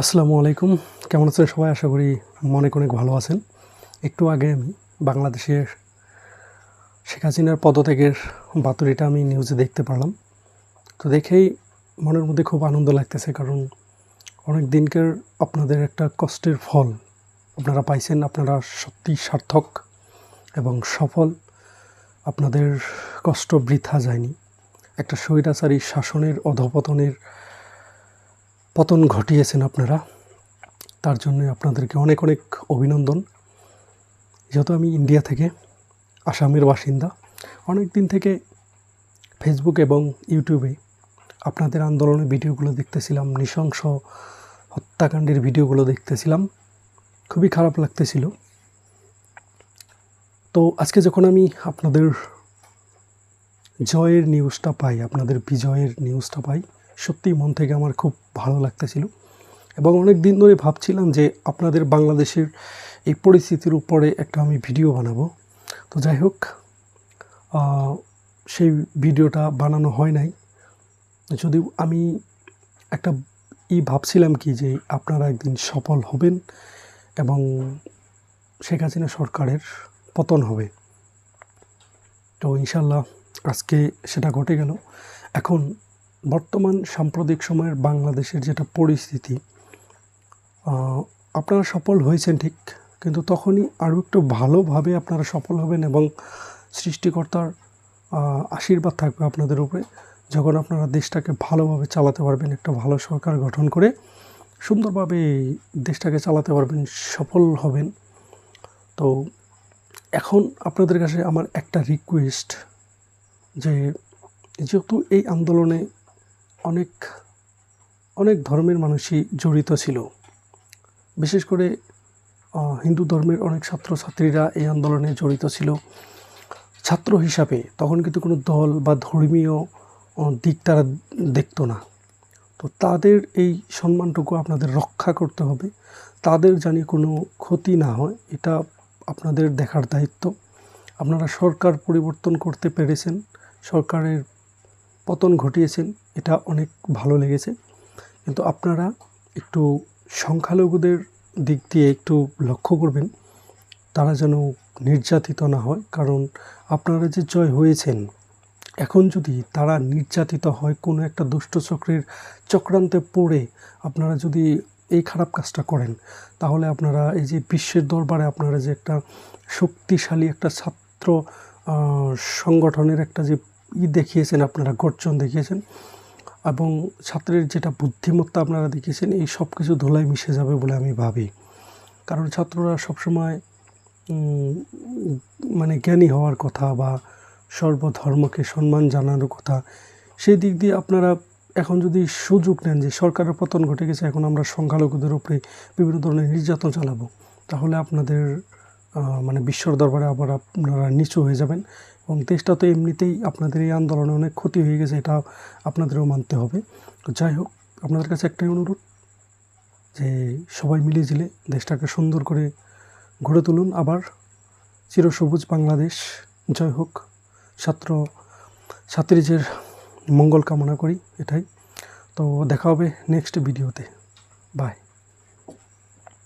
আসসালামু আলাইকুম। কেমন আছেন সবাই? আশা করি অনেক অনেক ভালো আছেন। একটু আগে আমি বাংলাদেশের শেখ হাসিনার পদত্যাগের বাতরিটা আমি নিউজে দেখতে পারলাম। তো দেখেই মনের মধ্যে খুব আনন্দ লাগতেছে, কারণ অনেক দিনকার আপনাদের একটা কষ্টের ফল আপনারা পাইছেন, আপনারা সত্যি সার্থক এবং সফল। আপনাদের কষ্ট বৃথা যায়নি। একটা স্বৈরাচারী শাসনের অধপতনের পতন ঘটিয়েছেন আপনারা, তার জন্য আপনাদেরকে অনেক অনেক অভিনন্দন। যেহেতু আমি ইন্ডিয়া থেকে, আসামের বাসিন্দা, অনেক দিন থেকে ফেসবুক এবং ইউটিউবে আপনাদের আন্দোলনের ভিডিওগুলো দেখতেছিলাম, নৃশংস হত্যাকাণ্ডের ভিডিওগুলো দেখতেছিলাম, খুবই খারাপ লাগতেছিল। তো আজকে যখন আমি আপনাদের জয়ের নিউজটা পাই, আপনাদের বিজয়ের নিউজটা পাই সত্যিই মন থেকে আমার খুব ভালো লাগতেছিল। এবং অনেক দিন ধরে ভাবছিলাম যে আপনাদের বাংলাদেশের এই পরিস্থিতির উপরে একটা আমি ভিডিও বানাবো। তো যাই হোক সেই ভিডিওটা বানানো হয় নাই। যদিও আমি একটা ই ভাবছিলাম কি যে আপনারা একদিন সফল হবেন এবং শেখ হাসিনা সরকারের পতন হবে। তো ইনশাল্লাহ আজকে সেটা ঘটে গেল। এখন বর্তমান সাম্প্রতিক সময়ের বাংলাদেশের যেটা পরিস্থিতি আপনারা সফল হয়েছেন ঠিক, কিন্তু তখনই আরও একটু ভালোভাবে আপনারা সফল হবেন এবং সৃষ্টিকর্তার আশীর্বাদ থাকবে আপনাদের উপরে, যখন আপনারা দেশটাকে ভালোভাবে চালাতে পারবেন, একটা ভালো সরকার গঠন করে সুন্দরভাবে দেশটাকে চালাতে পারবেন, সফল হবেন। তো এখন আপনাদের কাছে আমার একটা রিকোয়েস্ট যে, যেহেতু এই আন্দোলনে অনেক অনেক ধর্মের মানুষই জড়িত ছিল। বিশেষ করে হিন্দু ধর্মের অনেক ছাত্রছাত্রীরা এই আন্দোলনে জড়িত ছিল। ছাত্র হিসাবে তখন কিন্তু কোনো দল বা ধর্মীয় দিক তারা দেখতো না। তো তাদের এই সম্মানটুকু আপনাদের রক্ষা করতে হবে। তাদের জানি কোনো ক্ষতি না হয়, এটা আপনাদের দেখার দায়িত্ব। আপনারা সরকার পরিবর্তন করতে পেরেছেন, সরকারের পতন ঘটিয়েছেন। এটা অনেক ভালো লেগেছে। কিন্তু আপনারা একটু সংখ্যালঘুদের দিক দিয়ে একটু লক্ষ্য করবেন, তারা যেন নির্যাতিত না হয়। কারণ আপনারা যে জয় হয়েছেন, এখন যদি তারা নির্যাতিত হয় কোনো একটা দুষ্ট চক্রের চক্রান্তে পড়ে, আপনারা যদি এই খারাপ কাজটা করেন, তাহলে আপনারা এই যে বিশ্বের দরবারে আপনারা যে একটা শক্তিশালী একটা ছাত্র সংগঠনের একটা যে ই দেখিয়েছেন, আপনারা গর্জন দেখিয়েছেন এবং ছাত্রের যেটা বুদ্ধিমত্তা আপনারা দেখিয়েছেন এই সব কিছু ধুলায় মিশে যাবে বলে আমি ভাবি। কারণ ছাত্ররা সবসময় মানে জ্ঞানী হওয়ার কথা বা সর্বধর্মকে সম্মান জানানোর কথা, সেই দিক দিয়ে আপনারা এখন যদি সুযোগ নেন যে সরকারের পতন ঘটে গেছে, এখন আমরা সংখ্যালঘুদের উপরে বিভিন্ন ধরনের নির্যাতন চালাবো, তাহলে আপনাদের মানে বিশ্বর দরবারে আবার আপনারা নিচু হয়ে যাবেন এবং দেশটা তো এমনিতেই আপনাদের এই আন্দোলনে অনেক ক্ষতি হয়ে গেছে, এটা আপনাদেরও মানতে হবে। যাই হোক, আপনাদের কাছে একটাই অনুরোধ যে সবাই মিলেঝিলে দেশটাকে সুন্দর করে গড়ে তুলুন। আবার চিরসবুজ বাংলাদেশ, জয় হোক। ছাত্র ছাত্রীদের মঙ্গল কামনা করি, এটাই। তো দেখা হবে নেক্সট ভিডিওতে। বাই।